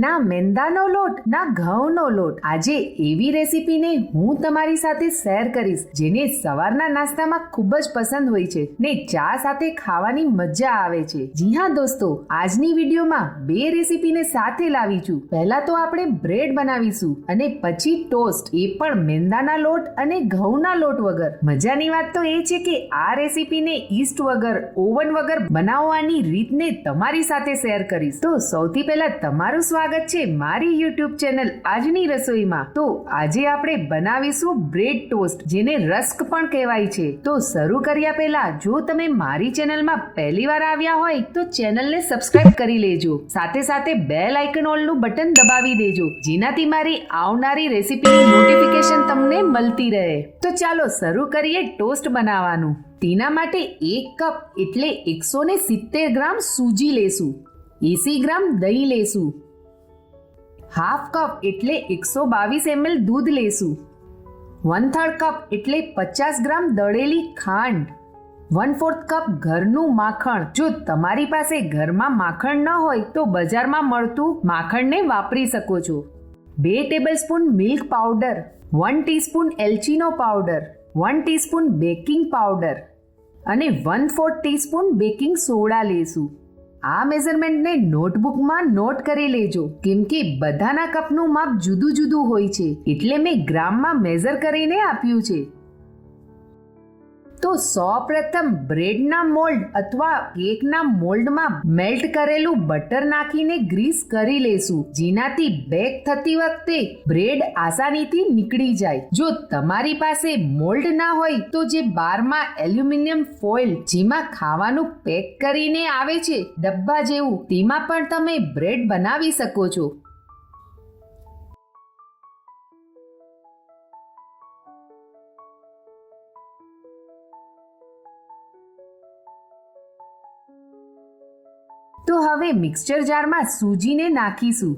ના મેંદાનો લોટ, ના ઘઉંનો લોટ. આજે એવી રેસીપીને હું તમારી સાથે શેર કરીશ, જેને સવારના નાસ્તામાં ખૂબ જ પસંદ હોય છે ને ચા સાથે ખાવાની મજા આવે છે. જી હા દોસ્તો, આજની વિડીયોમાં બે રેસીપીને સાથે લાવી છું પહેલા તો આપણે બ્રેડ બનાવીશું અને પછી ટોસ્ટ, એ પણ મેંદાના લોટ અને ઘઉંના લોટ વગર. મજાની વાત તો એ છે કે આ રેસીપીને ઈસ્ટ વગર, ઓવન વગર બનાવવાની રીતને તમારી સાથે શેર કરીશ. તો સૌથી પહેલા તમારું સ્વાગત છે મારી યુટ્યુબ ચેનલ આજની રસોઈમાં. તો આજે આપણે બનાવીશું બ્રેડ ટોસ્ટ, જેને રસ્ક પણ કહેવાય છે. તો શરૂ કર્યા પહેલા, જો તમે મારી ચેનલમાં પહેલીવાર આવ્યા હોય, તો ચેનલને સબસ્ક્રાઇબ કરી લેજો. સાથે સાથે બેલ આઇકન ઓલનું બટન દબાવી દેજો, જેનાથી મારી આવનારી રેસીપીની નોટિફિકેશન તમને મળતી રહે. તો ચાલો શરૂ કરીએ ટોસ્ટ બનાવવાનું. તેના માટે એક કપ એટલે એકસો ને સિત્તેર ગ્રામ સૂજી લેશું. એસી ગ્રામ દહીં લેશું. હાફ કપ એટલે એકસો બાવીસ એમએલ દૂધ લેશું વન થર્ડ કપ એટલે પચાસ ગ્રામ દળેલી ખાંડ. વન ફોર્થ કપ ઘરનું માખણ. જો તમારી પાસે ઘરમાં માખણ ન હોય તો બજારમાં મળતું માખણને વાપરી શકો છો. બે tablespoon milk powder. One teaspoon એલચીનો powder. One teaspoon baking powder. અને one fourth teaspoon baking soda લેશું આ મેઝરમેન્ટને નોટબુકમાં નોટ કરી લેજો. કેમ કે બધાના કપનું માપ જુદું જુદું હોય છે. એટલે મેં ગ્રામમાં મેઝર કરીને આપ્યું છે. તો સૌ પ્રથમ બ્રેડના મોલ્ડ અથવા કેકના મોલ્ડમાં મેલ્ટ કરેલું બટર નાખીને ગ્રીસ કરી લેશું. જેનાથી બેક થતી વખતે બ્રેડ આસાનીથી નીકળી જાય. જો તમારી પાસે મોલ્ડ ના હોય તો જે બારમાં એલ્યુમિનિયમ ફોઇલ જેમાં ખાવાનું પેક કરીને આવે છે, ડબ્બા જેવું, તેમાં પણ તમે બ્રેડ બનાવી શકો છો. તો હવે મિક્સચર જારમાં સૂજીને નાખીશું.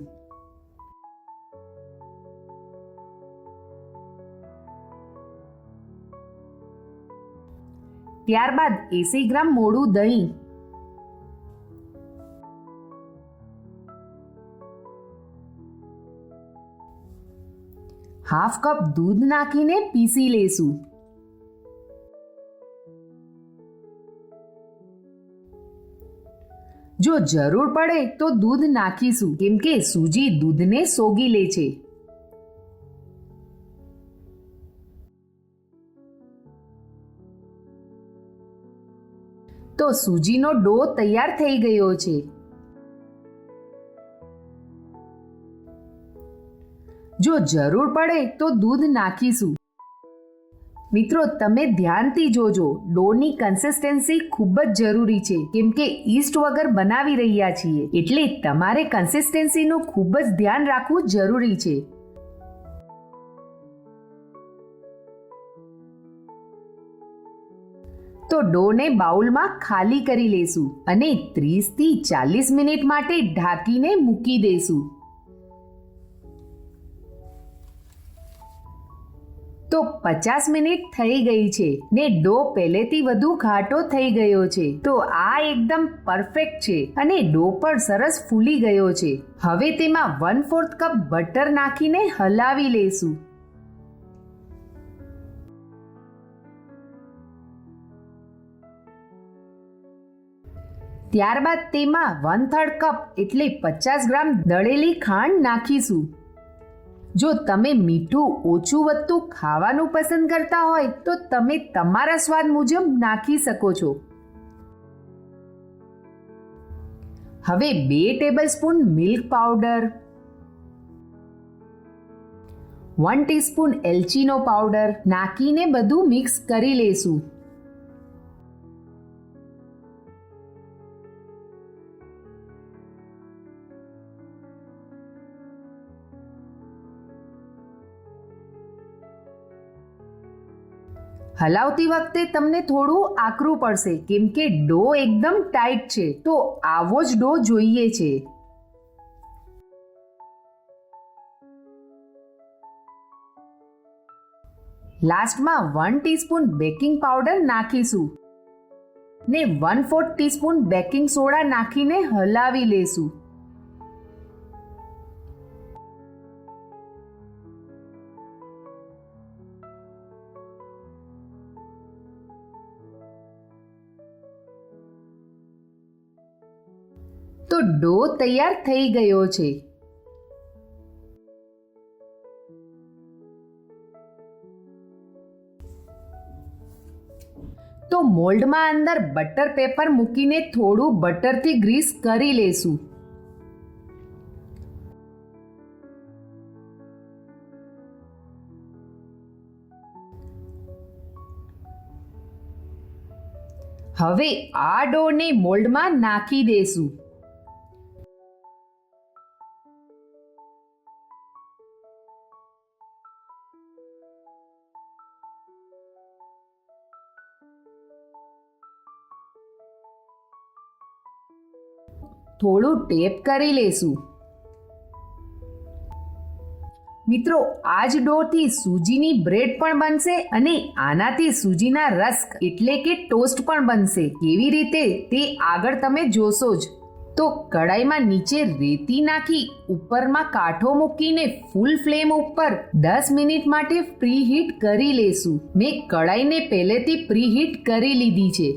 ત્યારબાદ એસી ગ્રામ મોડું દહીં. હાફ કપ દૂધ નાખીને પીસી લેશું. જો જરૂર પડે તો દૂધ નાખીશું. કેમ કે સૂજી દૂધને સોગી લે છે. તો સૂજીનો ડો તૈયાર થઈ ગયો છે. જો જરૂર પડે તો દૂધ નાખીશું. મિત્રો, તમે ધ્યાનથી જોજો, ડોની કન્સિસ્ટન્સી ખૂબ જ જરૂરી છે. કેમ કે ઈસ્ટ વગર બનાવી રહ્યા છીએ. એટલે તમારે કન્સિસ્ટન્સીનું ખૂબ જ ધ્યાન રાખવું જરૂરી છે. તો ડોને બાઉલમાં ખાલી કરી લેશું અને ત્રીસથી ચાલીસ મિનિટ માટે ઢાંકીને મૂકી દેશું. તો પચાસ મિનિટ થઈ ગઈ છે ને ડો પહેલેથી વધુ ઘાટો થઈ ગયો છે. તો આ એકદમ પરફેક્ટ છે અને ડો પણ સરસ ફૂલી ગયો છે. હવે તેમાં વન ફોર્થ કપ બટર નાખીને હલાવી લેશું. ત્યારબાદ તેમાં વન થર્ડ કપ એટલે પચાસ ગ્રામ દળેલી ખાંડ નાખીશું. જો તમે મીઠું ઓછું વધતું ખાવાનું પસંદ કરતા હોય, તો તમે તમારા સ્વાદ મુજબ નાખી શકો છો. હવે બે tablespoon milk powder one teaspoon એલચીનો powder નાખીને બધું મિક્સ કરી લેશું. હલાવતી વખતે તમને થોડું આકરું પડશે, કેમ કે ડો એકદમ ટાઈટ છે, તો આવો જ ડો જોઈએ છે. લાસ્ટમાં વન ટીસ્પૂન બેકિંગ પાવડર નાખીશું ને one fourth teaspoon baking soda નાખીને હલાવી લેશું. ડો તૈયાર થઈ ગયો છે. તો મોલ્ડમાં અંદર બટર પેપર મૂકીને થોડું બટરથી ગ્રીસ કરી લેશું. હવે આ ડોને મોલ્ડમાં નાખી દેશું. થોડું ટેપ કરી લેશું. મિત્રો આ જ ડોથી સૂજીની બ્રેડ પણ બનશે અને આનાથી સૂજીના રસ્ક એટલે કે ટોસ્ટ પણ બનશે. કેવી રીતે તે આગળ તમે જોશો જ. તો કડાઈમાં નીચે રેતી નાખી, ઉપરમાં કાઠો મૂકીને ફૂલ ફ્લેમ ઉપર દસ મિનિટ માટે પ્રીહીટ કરી લેશું. મેં કડાઈને પહેલેથી પ્રીહીટ કરી લીધી છે.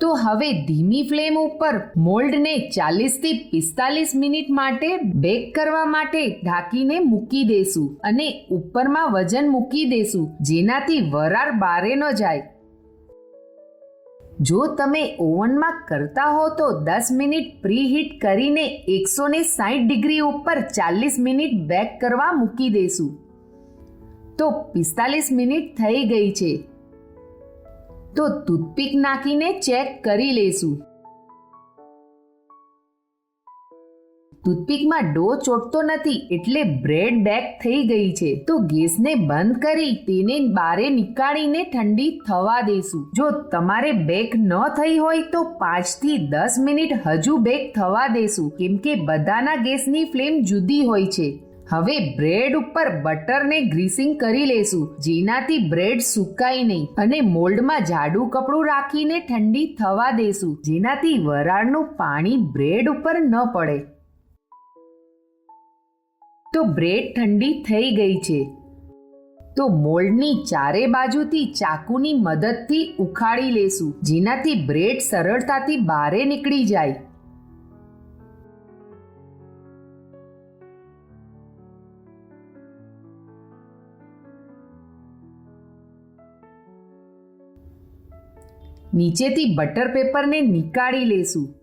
તો હવે ધીમી ફ્લેમ ઉપર મોલ્ડને ચાલીસથી પિસ્તાલીસ મિનિટ માટે બેક કરવા માટે ઢાંકીને મૂકી દેશું અને ઉપરમાં વજન મૂકી દેશું, જેનાથી વરાળ બારે ન જાય. જો તમે ઓવનમાં કરતા હો તો દસ મિનિટ પ્રીહીટ કરીને એકસો ને સાઠ ડિગ્રી ઉપર ચાલીસ મિનિટ બેક કરવા મૂકી દેશું. તો પિસ્તાલીસ મિનિટ થઈ ગઈ છે. તો ટૂથપીક નાખીને ચેક કરી લેશું ટૂથપીકમાં ડો ચોટતો નથી એટલે બ્રેડ બેક થઈ ગઈ છે. તો ગેસને બંધ કરી તેને બારે નીકાળીને ઠંડી થવા દેશું જો તમારે બેક ન થઈ હોય તો પાંચથી દસ મિનિટ હજુ બેક થવા દેશું કેમ કે બધાના ગેસની ફ્લેમ જુદી હોય છે. હવે બ્રેડ ઉપર બટરને ગ્રીસિંગ કરી લેશું. જેનાથી બ્રેડ સુકાય નહીં. અને મોલ્ડમાં જાડું કપડું રાખીને ઠંડી થવા દેશું. જેનાથી વરાળનું પાણી બ્રેડ ઉપર ન પડે. તો બ્રેડ ઠંડી થઈ ગઈ છે. તો મોલ્ડની ચારે બાજુથી ચાકુની મદદથી ઉખાડી લેશું. જેનાથી બ્રેડ સરળતાથી બારે નીકળી જાય. નીચેથી બટર પેપરને નીકાળી લેશું.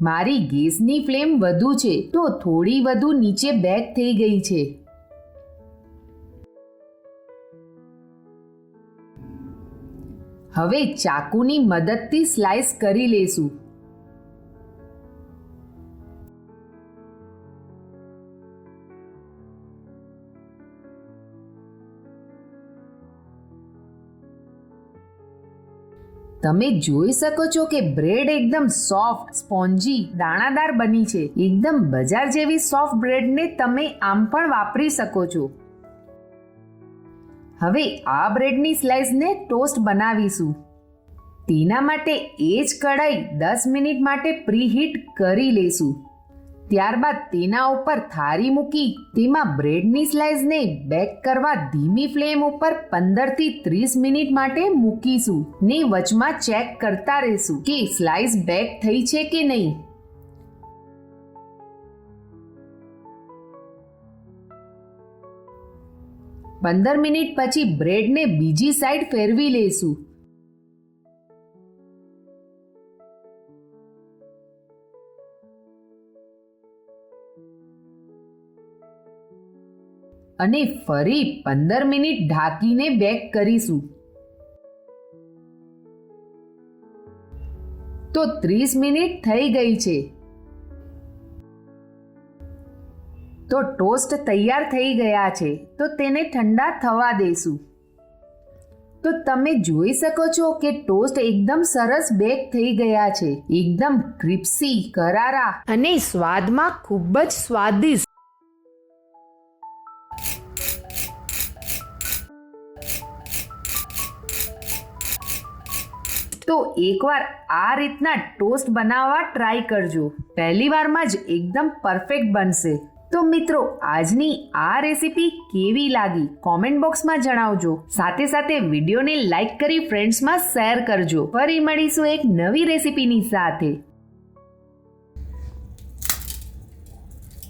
મારી ગેસની ફ્લેમ વધુ છે તો થોડી વધુ નીચે બેક થઈ ગઈ છે. હવે ચાકુની મદદથી સ્લાઇસ કરી લેશું. તમે જોઈ શકો છો કે બ્રેડ એકદમ સોફ્ટ, સ્પોન્જી, દાણાદાર બની છે. એકદમ બજાર જેવી સોફ્ટ બ્રેડને તમે આમ પણ વાપરી શકો છો. હવે આ બ્રેડની સ્લાઇસને ટોસ્ટ બનાવીશું. તેના માટે એ જ કઢાઈ દસ મિનિટ માટે પ્રીહીટ કરી લેશું. ત્યારબાદ તેના ઉપર થાળી મૂકી, તેમાં બ્રેડની સ્લાઇસને બેક કરવા ધીમી ફ્લેમ ઉપર પંદરથી ત્રીસ મિનિટ માટે મૂકીશું ને વચમાં ચેક કરતા રહેશું કે સ્લાઇસ બેક થઈ છે કે નહીં. પંદર મિનિટ પછી બ્રેડને બીજી સાઈડ ફેરવી લેશું. અને ફરી પંદર મિનિટ ઢાંકીને બેક કરીશું. તો ત્રીસ મિનિટ થઈ ગઈ છે. તો ટોસ્ટ તૈયાર થઈ ગયા છે. તો તેને ઠંડા થવા દેશું. તો તમે જોઈ શકો છો કે ટોસ્ટ એકદમ સરસ બેક થઈ ગયા છે. એકદમ ક્રિપ્સી, કરારા. અને સ્વાદમાં ખૂબ જ સ્વાદિષ્ટ એકવાર આ રીતના ટોસ્ટ બનાવવા ટ્રાય કરજો. પહેલી વારમાં જ એકદમ પરફેક્ટ બનશે. તો મિત્રો, આજની આ રેસીપી કેવી લાગી? કોમેન્ટ બોક્સમાં જણાવજો. સાથે સાથે વિડીયોને લાઈક કરી ફ્રેન્ડ્સમાં શેર કરજો. ફરી મળીશું એક નવી રેસીપીની સાથે.